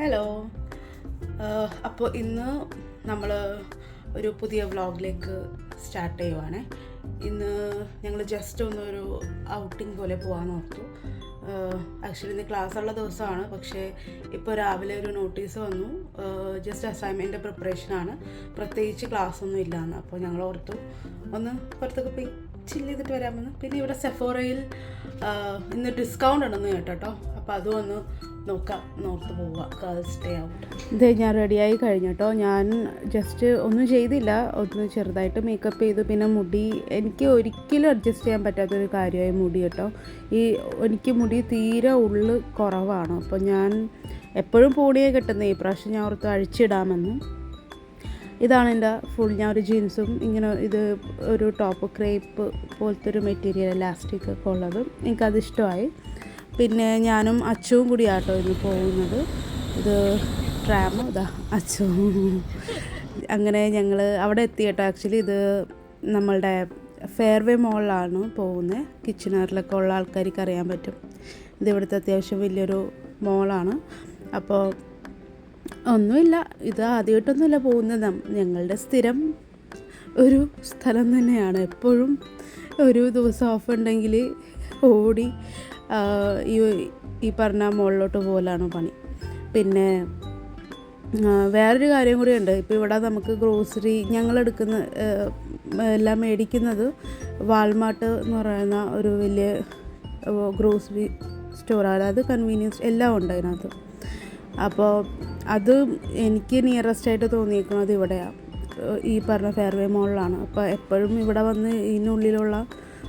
Hello അപ്പോൾ ഇന്ന് നമ്മൾ ഒരു പുതിയ വ്ളോഗിലേക്ക് സ്റ്റാർട്ട് ചെയ്യുവാണ്. ഇന്ന് ഞങ്ങൾ ജസ്റ്റ് ഒന്നൊരു ഔട്ടിംഗ് പോലെ പോകാമെന്ന് ഓർത്തു. ആക്ച്വലി ഇന്ന് ക്ലാസ് ഉള്ള ദിവസമാണ്. പക്ഷേ ഇപ്പോൾ രാവിലെ ഒരു നോട്ടീസ് വന്നു. ജസ്റ്റ് അസൈൻമെന്റ് പ്രിപ്പറേഷനാണ് പ്രത്യേകിച്ച് ക്ലാസ് ഒന്നും ഇല്ലയെന്ന് അപ്പോൾ ഞങ്ങൾ ഓർത്തു ഒന്ന് പുറത്തൊക്കെ പോയി ചില്ല് ചെയ്തിട്ട് വരാമെന്ന് പിന്നെ ഇവിടെ സെഫോറയിൽ ഇന്ന് ഡിസ്കൗണ്ട് ഉണ്ടെന്ന് കേട്ടോ അപ്പോൾ അതും ഒന്ന് നോക്കാം. നോർത്ത് പോവുക. ഗേൾസ് ഡേ ഔട്ട് ഇത് ഞാൻ റെഡിയായി കേട്ടോ ഞാൻ ജസ്റ്റ് ഒന്നും ചെയ്തില്ല. ഒന്ന് ചെറുതായിട്ട് മേക്കപ്പ് ചെയ്തു. പിന്നെ മുടി എനിക്ക് ഒരിക്കലും അഡ്ജസ്റ്റ് ചെയ്യാൻ പറ്റാത്തൊരു കാര്യമായി മുടി കേട്ടോ ഈ എനിക്ക് മുടി തീരെ ഉള്ളു കുറവാണ്. അപ്പോൾ ഞാൻ എപ്പോഴും പൂണിയെ കിട്ടുന്നേ. ഈ പ്രാവശ്യം ഞാൻ ഓർത്ത് അഴിച്ചിടാമെന്ന്. ഇതാണ് എന്റെ ഫുൾ ഞാൻ ഒരു ജീൻസും ഇങ്ങനെ ഇത് ഒരു ടോപ്പ് ക്രേപ്പ് പോലത്തെ ഒരു മെറ്റീരിയൽ ഇലാസ്റ്റിക് ഒക്കെ ഉള്ളത് എനിക്കത് ഇഷ്ടമായി. പിന്നെ ഞാനും അച്ചുവും കൂടി ആട്ടോ ഇന്ന് പോകുന്നത്. ഇത് ട്രാമ് ഇതാ അച്ചു. അങ്ങനെ ഞങ്ങൾ അവിടെ എത്തി കേട്ടോ. ആക്ച്വലി ഇത് നമ്മളുടെ ഫെയർവേ മോളിലാണ് പോകുന്നത് കിച്ചണറിലൊക്കെ ഉള്ള ആൾക്കാർക്ക് അറിയാൻ പറ്റും. ഇത് ഇവിടുത്തെ അത്യാവശ്യം വലിയൊരു മോളാണ് അപ്പോൾ ഒന്നുമില്ല. ഇത് ആദ്യമായിട്ടൊന്നുമില്ല പോകുന്നത്. ഞങ്ങളുടെ സ്ഥിരം ഒരു സ്ഥലം തന്നെയാണ്. എപ്പോഴും ഒരു ദിവസം ഓഫ് ഉണ്ടെങ്കിൽ ഓടി ഈ പറഞ്ഞ മുകളിലോട്ട് പോകലാണ് പണി. പിന്നെ വേറൊരു കാര്യം കൂടിയുണ്ട്. ഇപ്പോൾ ഇവിടെ നമുക്ക് ഗ്രോസറി ഞങ്ങളെടുക്കുന്ന എല്ലാം മേടിക്കുന്നത് വാൾമാർട്ട് എന്ന് പറയുന്ന ഒരു വലിയ ഗ്രോസറി സ്റ്റോറാണ് അത് കൺവീനിയൻസ് എല്ലാം ഉണ്ട് അതിനകത്ത്. അപ്പോൾ അത് എനിക്ക് നിയറസ്റ്റ് ആയിട്ട് തോന്നിയിരിക്കുന്നത് ഇവിടെയാണ് ഈ പറഞ്ഞ ഫെയർവേ മോളിലാണ് അപ്പോൾ എപ്പോഴും ഇവിടെ വന്ന് ഇതിനുള്ളിലുള്ള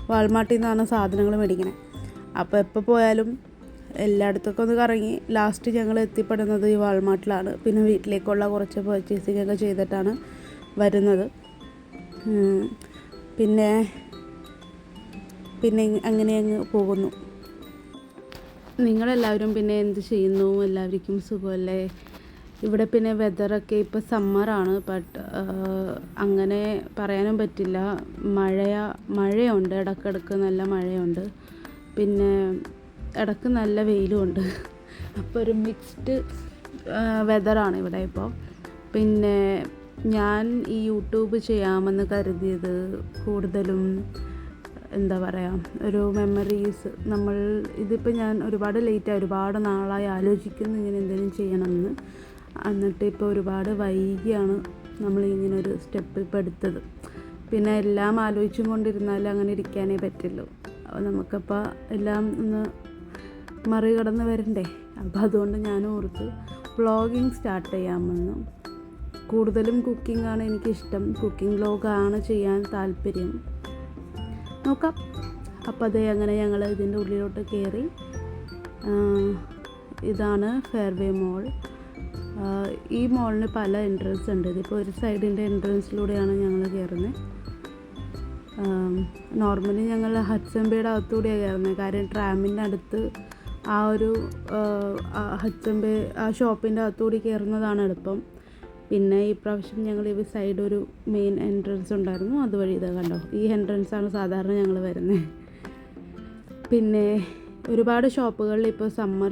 വാൾമാർട്ടിൽ നിന്നാണ് സാധനങ്ങൾ മേടിക്കണേ. അപ്പോൾ എപ്പോൾ പോയാലും എല്ലായിടത്തൊക്കെ ഒന്ന് കറങ്ങി ലാസ്റ്റ് ഞങ്ങൾ എത്തിപ്പെടുന്നത് ഈ വാൾമാർട്ടിലാണ് പിന്നെ വീട്ടിലേക്കുള്ള കുറച്ച് പർച്ചേസിംഗ് ഒക്കെ ചെയ്തിട്ടാണ് വരുന്നത്. പിന്നെ പിന്നെ അങ്ങനെ അങ്ങ് പോകുന്നു. നിങ്ങളെല്ലാവരും പിന്നെ എന്ത് ചെയ്യുന്നു? എല്ലാവർക്കും സുഖമല്ലേ? ഇവിടെ പിന്നെ വെതറൊക്കെ ഇപ്പോൾ സമ്മറാണ് ബട്ട് അങ്ങനെ പറയാനും പറ്റില്ല. മഴയ മഴയുണ്ട്. ഇടക്കിടക്ക് നല്ല മഴയുണ്ട്. പിന്നെ ഇടയ്ക്ക് നല്ല വെയിലുമുണ്ട്. അപ്പോൾ ഒരു മിക്സ്ഡ് വെതറാണ് ഇവിടെ ഇപ്പോൾ പിന്നെ ഞാൻ ഈ യൂട്യൂബ് ചെയ്യാമെന്ന് കരുതിയത് കൂടുതലും എന്താ പറയുക ഒരു മെമ്മറീസ് നമ്മൾ ഇതിപ്പോൾ ഞാൻ ഒരുപാട് ലേറ്റായി ഒരുപാട് നാളായി ആലോചിക്കുന്നു ഇങ്ങനെ എന്തെങ്കിലും ചെയ്യണമെന്ന്. എന്നിട്ട് ഇപ്പോൾ ഒരുപാട് വൈകിയാണ് നമ്മൾ ഇങ്ങനെ ഒരു സ്റ്റെപ്പ് ഇപ്പോൾ എടുത്തത്. പിന്നെ എല്ലാം ആലോചിച്ചും കൊണ്ടിരുന്നാലും അങ്ങനെ ഇരിക്കാനേ പറ്റുള്ളൂ. അപ്പോൾ നമുക്കപ്പോൾ എല്ലാം ഒന്ന് മറികടന്ന് വരണ്ടേ? അപ്പോൾ അതുകൊണ്ട് ഞാൻ ഓർത്ത് വ്ളോഗിങ് സ്റ്റാർട്ട് ചെയ്യാമെന്ന്. കൂടുതലും കുക്കിംഗ് ആണ് എനിക്കിഷ്ടം. കുക്കിംഗ് വ്ളോഗാണ് ചെയ്യാൻ താല്പര്യം. നോക്കാം. അപ്പോൾ അതേ അങ്ങനെ ഞങ്ങൾ ഇതിന്റെ ഉള്ളിലോട്ട് കയറി ഇതാണ് ഫെയർവേ മോൾ ഈ മോളിന് പല എൻട്രൻസ് ഉണ്ട്. ഇതിപ്പോൾ ഒരു സൈഡിന്റെ എൻട്രൻസിലൂടെയാണ് ഞങ്ങൾ കയറുന്നത് നോർമലി ഞങ്ങൾ ഹച്ചമ്പയുടെ അകത്തുകൂടിയാണ് കയറുന്നത് കാര്യം ട്രാമിന്റെ അടുത്ത് ആ ഒരു ഹച്ചമ്പ ആ ഷോപ്പിന്റെ അകത്തുകൂടി കയറുന്നതാണ് എളുപ്പം. പിന്നെ ഈ പ്രാവശ്യം ഞങ്ങൾ ഈ സൈഡ് ഒരു മെയിൻ എൻട്രൻസ് ഉണ്ടായിരുന്നു. അതുവഴി ഇതാ കണ്ടോ? ഈ എൻട്രൻസാണ് സാധാരണ ഞങ്ങൾ വരുന്നത് പിന്നെ ഒരുപാട് ഷോപ്പുകളിൽ ഇപ്പോൾ സമ്മർ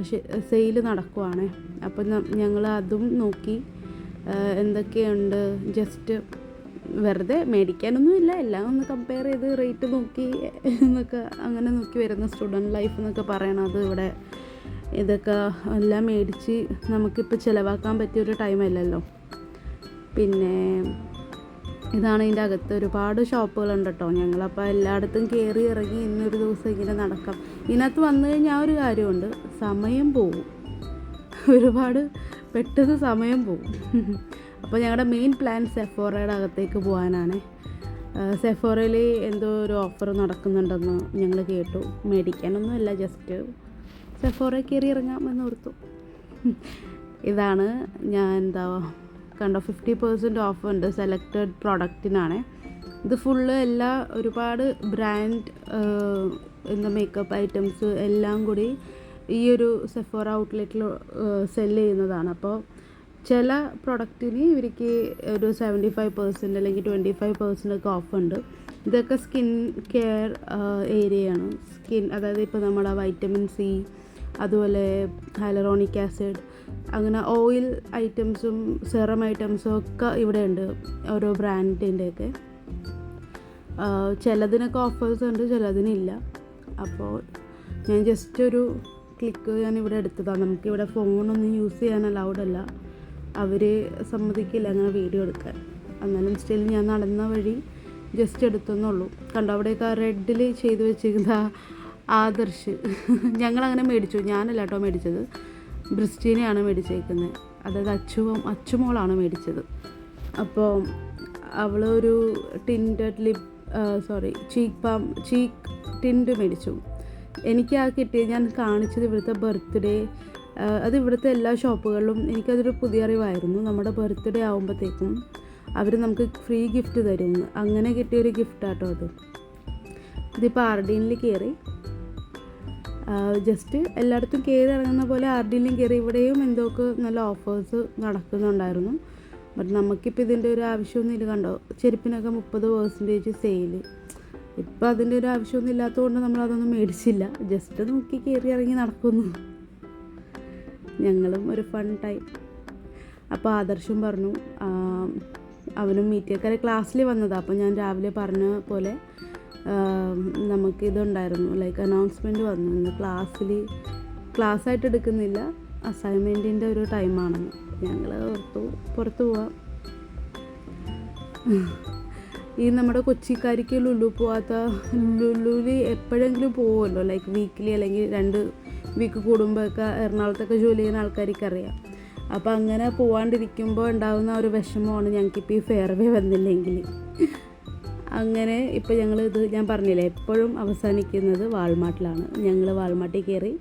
സെയിൽ നടക്കുവാണ്. അപ്പം ഞങ്ങൾ അതും നോക്കി. എന്തൊക്കെയുണ്ട്? ജസ്റ്റ് വെറുതെ മേടിക്കാനൊന്നുമില്ല എല്ലാം ഒന്ന് കമ്പയർ ചെയ്ത് റേറ്റ് നോക്കി എന്നൊക്കെ അങ്ങനെ നോക്കി വരുന്ന സ്റ്റുഡന്റ് ലൈഫ് എന്നൊക്കെ പറയണത് ഇവിടെ ഇതൊക്കെ എല്ലാം മേടിച്ച് നമുക്കിപ്പോൾ ചിലവാക്കാൻ പറ്റിയൊരു ടൈമല്ലല്ലോ പിന്നെ ഇതാണ് ഇതിന്റെ അകത്ത് ഒരുപാട് ഷോപ്പുകളുണ്ട് കേട്ടോ. ഞങ്ങളപ്പോൾ എല്ലായിടത്തും കയറി ഇറങ്ങി ഇന്നൊരു ദിവസം ഇങ്ങനെ നടക്കാം. ഇതിനകത്ത് വന്നു കഴിഞ്ഞാൽ ഒരു കാര്യമുണ്ട്. സമയം പോവും. ഒരുപാട് പെട്ടെന്ന് സമയം പോവും. അപ്പോൾ ഞങ്ങളുടെ മെയിൻ പ്ലാൻ സെഫോറയുടെ അകത്തേക്ക് പോകാനാണ് സെഫോറയിൽ എന്തോ ഒരു ഓഫർ നടക്കുന്നുണ്ടെന്ന് ഞങ്ങൾ കേട്ടു. മേടിക്കാനൊന്നുമല്ല ജസ്റ്റ് സെഫോറ കയറി ഇറങ്ങാമെന്ന് ഓർത്തു. ഇതാണ് ഞാൻ എന്താ കണ്ടോ ഫിഫ്റ്റി പെർസെന്റ് ഓഫ് ഉണ്ട് സെലക്റ്റഡ് പ്രോഡക്റ്റിനാണ് ഇത് ഫുള്ള് എല്ലാ ഒരുപാട് ബ്രാൻഡ് എന്താ മേക്കപ്പ് ഐറ്റംസ് എല്ലാം കൂടി ഈ ഒരു സെഫോറ ഔട്ട്ലെറ്റിൽ സെൽ ചെയ്യുന്നതാണ്. അപ്പോൾ ചില പ്രൊഡക്റ്റിന് ഇവർക്ക് ഒരു സെവന്റി ഫൈവ് പെർസെന്റ് അല്ലെങ്കിൽ ട്വന്റി ഫൈവ് പെർസെന്റ് ഒക്കെ ഓഫ് ഉണ്ട്. ഇതൊക്കെ സ്കിൻ കെയർ ഏരിയയാണ് സ്കിൻ അതായത് ഇപ്പോൾ നമ്മുടെ വൈറ്റമിൻ സി അതുപോലെ ഹൈലറോണിക് ആസിഡ് അങ്ങനെ ഓയിൽ ഐറ്റംസും സെറം ഐറ്റംസും ഒക്കെ ഇവിടെ ഉണ്ട് ഓരോ ബ്രാൻഡിന്റെയൊക്കെ ചിലതിനൊക്കെ ഓഫേഴ്സ് ഉണ്ട് ചിലതിനില്ല അപ്പോൾ ഞാൻ ജസ്റ്റ് ഒരു ക്ലിക്ക് ഞാൻ ഇവിടെ എടുത്തതാണ് നമുക്കിവിടെ ഫോണൊന്നും യൂസ് ചെയ്യാൻ അലൗഡ് അല്ല. അവർ സമ്മതിക്കില്ല അങ്ങനെ വീഡിയോ എടുക്കാൻ. എന്നാലും സ്റ്റിൽ ഞാൻ നടന്ന വഴി ജസ്റ്റ് എടുത്തെന്നുള്ളൂ കണ്ടോ അവിടെയൊക്കെ റെഡിൽ ചെയ്ത് വെച്ചിരിക്കുന്ന ആദർശ്. ഞങ്ങളങ്ങനെ മേടിച്ചു. ഞാനല്ല കേട്ടോ മേടിച്ചത്. ബ്രിസ്റ്റീനെയാണ് മേടിച്ചേക്കുന്നത്. അതായത് അച്ചുവും അച്ചുമോളാണ് മേടിച്ചത്. അപ്പോൾ ഒരു tinted lip sorry cheek balm cheek tint മേടിച്ചു. എനിക്ക് ആ കിട്ടിയത് ഞാൻ കാണിച്ചത് ഇവിടുത്തെ ബർത്ത്ഡേ അത് ഇവിടുത്തെ എല്ലാ ഷോപ്പുകളിലും എനിക്കതൊരു പുതിയ അറിവായിരുന്നു. നമ്മുടെ ബർത്ത്ഡേ ആകുമ്പോഴത്തേക്കും അവർ നമുക്ക് ഫ്രീ ഗിഫ്റ്റ് തരും. അങ്ങനെ കിട്ടിയൊരു ഗിഫ്റ്റാട്ടോ അത്. ഇതിപ്പോൾ ആർഡീനിൽ കയറി ജസ്റ്റ് എല്ലായിടത്തും കയറി ഇറങ്ങുന്ന പോലെ ആർഡിയിലും കയറി ഇവിടെയും എന്തൊക്കെ നല്ല ഓഫേഴ്സ് നടക്കുന്നുണ്ടായിരുന്നു. ബട്ട് നമുക്കിപ്പോൾ ഇതിന്റെ ഒരു ആവശ്യമൊന്നും ഇല്ല കണ്ടോ? ചെരുപ്പിനൊക്കെ മുപ്പത് പേഴ്സന്റേജ് സെയിൽ ഇപ്പം അതിന്റെ ഒരു ആവശ്യമൊന്നും ഇല്ലാത്തതുകൊണ്ട് നമ്മൾ അതൊന്നും മേടിച്ചില്ല. ജസ്റ്റ് നോക്കി കയറി ഇറങ്ങി നടക്കുന്നു. ഞങ്ങളും ഒരു ഫൺ ടൈം അപ്പോൾ ആദർശം പറഞ്ഞു അവനും മീറ്റിയക്കാരെ ക്ലാസ്സിൽ വന്നതാണ് അപ്പോൾ ഞാൻ രാവിലെ പറഞ്ഞ പോലെ നമുക്കിതുണ്ടായിരുന്നു ലൈക്ക് അനൗൺസ്മെന്റ് വന്നു. ഇന്ന് ക്ലാസ്സിൽ ക്ലാസ്സായിട്ട് എടുക്കുന്നില്ല. അസൈൻമെന്റിന്റെ ഒരു ടൈമാണെന്ന് ഞങ്ങൾ ഓർത്തു പുറത്ത് പോവാം. ഈ നമ്മുടെ കൊച്ചിക്കാരിക്ക് ലുലു പോവാത്ത ലുലുവിൽ എപ്പോഴെങ്കിലും പോവുമല്ലോ ലൈക്ക് വീക്കിലി അല്ലെങ്കിൽ രണ്ട് വീക്ക് കൂടുമ്പോഴൊക്കെ എറണാകുളത്തൊക്കെ ജോലി ചെയ്യുന്ന ആൾക്കാർക്ക് അറിയാം അപ്പോൾ അങ്ങനെ പോവാണ്ടിരിക്കുമ്പോൾ ഉണ്ടാകുന്ന ഒരു വിഷമമാണ് ഞങ്ങൾക്കിപ്പോൾ ഈ ഫെയർവേ വന്നില്ലെങ്കിൽ അങ്ങനെ ഇപ്പോൾ ഞങ്ങൾ ഇത് ഞാൻ പറഞ്ഞില്ലേ എപ്പോഴും അവസാനിക്കുന്നത് വാൾമാർട്ടിലാണ്. ഞങ്ങൾ വാൾമാർട്ടിൽ കയറി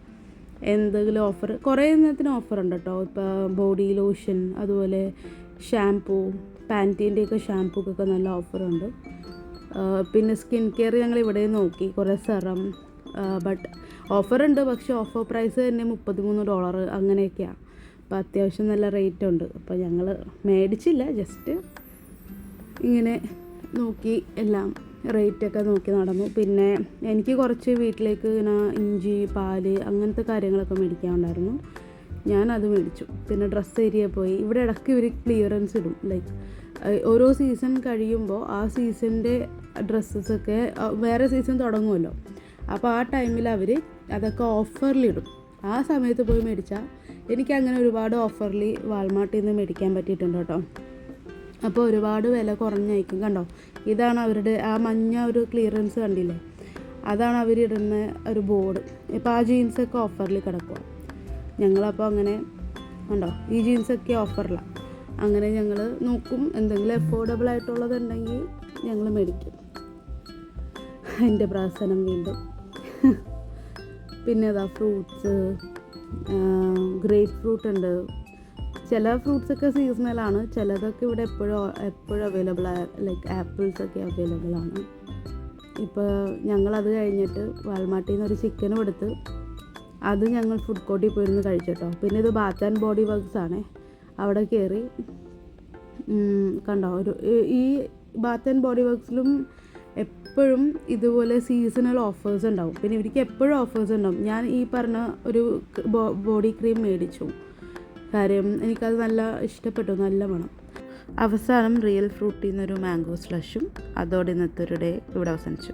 എന്തെങ്കിലും ഓഫർ കുറേ ഇന്നത്തിന് ഉണ്ട് കേട്ടോ ഇപ്പോൾ ബോഡി ലോഷൻ അതുപോലെ ഷാംപൂ പാന്റീന്റെയൊക്കെ ഷാംപൂക്കൊക്കെ നല്ല ഓഫറുണ്ട് പിന്നെ സ്കിൻ കെയർ ഞങ്ങൾ ഇവിടെ നോക്കി കുറേ സെറം ബട്ട് ഓഫറുണ്ട് പക്ഷേ ഓഫർ പ്രൈസ് തന്നെ മുപ്പത്തിമൂന്ന് ഡോളർ അങ്ങനെയൊക്കെയാണ് അപ്പോൾ അത്യാവശ്യം നല്ല റേറ്റ് ഉണ്ട്. അപ്പോൾ ഞങ്ങൾ മേടിച്ചില്ല ജസ്റ്റ് ഇങ്ങനെ നോക്കി എല്ലാം റേറ്റൊക്കെ നോക്കി നടന്നു. പിന്നെ എനിക്ക് കുറച്ച് വീട്ടിലേക്ക് ഇങ്ങനെ ഇഞ്ചി പാൽ അങ്ങനത്തെ കാര്യങ്ങളൊക്കെ മേടിക്കാനുണ്ടായിരുന്നു. ഞാനത് മേടിച്ചു. പിന്നെ ഡ്രസ്സ് ഏരിയ പോയി. ഇവിടെ ഇടയ്ക്ക് ഇവർ ക്ലിയറൻസ് ഇടും. ലൈക്ക് ഓരോ സീസൺ കഴിയുമ്പോൾ ആ സീസണിന്റെ ഡ്രസ്സസൊക്കെ വേറെ സീസൺ തുടങ്ങുമല്ലോ. അപ്പോൾ ആ ടൈമിൽ അവർ അതൊക്കെ ഓഫറിലിടും ആ സമയത്ത് പോയി മേടിച്ചാൽ എനിക്ക് അങ്ങനെ ഒരുപാട് ഓഫറിൽ വാൾമാർട്ടിൽ നിന്ന് മേടിക്കാൻ പറ്റിയിട്ടുണ്ട് കേട്ടോ. അപ്പോൾ ഒരുപാട് വില കുറഞ്ഞായിരിക്കും കണ്ടോ? ഇതാണ് അവരുടെ ആ മഞ്ഞ ഒരു ക്ലിയറൻസ് കണ്ടില്ലേ? അതാണ് അവരിടുന്ന ഒരു ബോർഡ് ഇപ്പോൾ ആ ജീൻസൊക്കെ ഓഫറിൽ കിടക്കുക ഞങ്ങളപ്പോൾ അങ്ങനെ ഉണ്ടോ ഈ ജീൻസൊക്കെ ഓഫറിലാണ് അങ്ങനെ ഞങ്ങൾ നോക്കും. എന്തെങ്കിലും അഫോർഡബിൾ ആയിട്ടുള്ളതുണ്ടെങ്കിൽ ഞങ്ങൾ മേടിക്കും. എന്റെ പ്രാസനം വീണ്ടും. പിന്നെ അതാ ഫ്രൂട്ട്സ് ഗ്രേപ്പ് ഫ്രൂട്ട് ഉണ്ട്. ചില ഫ്രൂട്ട്സ് ഒക്കെ സീസണലാണ് ചിലതൊക്കെ ഇവിടെ എപ്പോഴും എപ്പോഴും അവൈലബിൾ ലൈക്ക് ആപ്പിൾസ് ഒക്കെ അവൈലബിൾ ആണ്. ഇപ്പോൾ ഞങ്ങളത് കഴിഞ്ഞിട്ട് വാൽമാട്ടിൽ നിന്ന് ഒരു ചിക്കനും എടുത്ത് അത് ഞങ്ങൾ ഫുഡ് കോർട്ടിൽ പോയിരുന്ന് കഴിച്ചിട്ടോ. പിന്നെ ഇത് ബാത്ത് ആൻഡ് ബോഡി വർക്ക്സ് ആണേ. അവിടെ കയറി കണ്ടോ? ഒരു ഈ ബാത്ത് ആൻഡ് ബോഡി വർക്ക്സിലും എപ്പോഴും ഇതുപോലെ സീസണൽ ഓഫേഴ്സ് ഉണ്ടാവും. പിന്നെ ഇവർക്ക് എപ്പോഴും ഓഫേഴ്സ് ഉണ്ടാവും. ഞാൻ ഈ പറഞ്ഞ ഒരു ബോഡി ക്രീം മേടിച്ചു. കാര്യം എനിക്കത് നല്ല ഇഷ്ടപ്പെട്ടു നല്ല മണം. അവസാനം റിയൽ ഫ്രൂട്ടിൽ നിന്നൊരു മാംഗോ സ്ലഷും അതോടെ ഇന്നത്തെ ഒരു ഡേ ഇവിടെ അവസാനിച്ചു.